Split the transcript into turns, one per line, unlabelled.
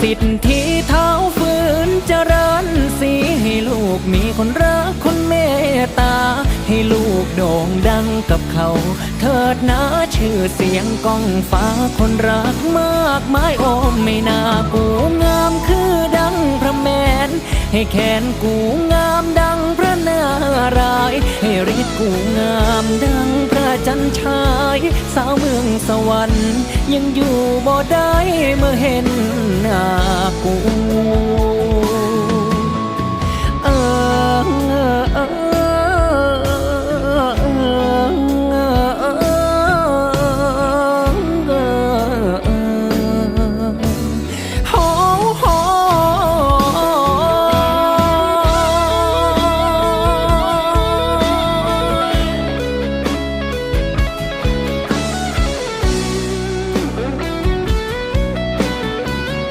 สิทธิเท้าฝืนเจริญสีให้ลูกมีคนรักคนเมตตา ให้ลูกโด่งดังกับเขา เถิดนะชื่อเสียงก้องฟ้าคนรักมากมายโอมไม่น่ากูงามคือดังพระแมน ให้แขนกูงามดังพระนารายให้ฤทธิ์กูงามดังพระจันทราย สาวเมืองสวรรค์ ยังอยู่บ่ได้เมื่อเห็น หน้ากู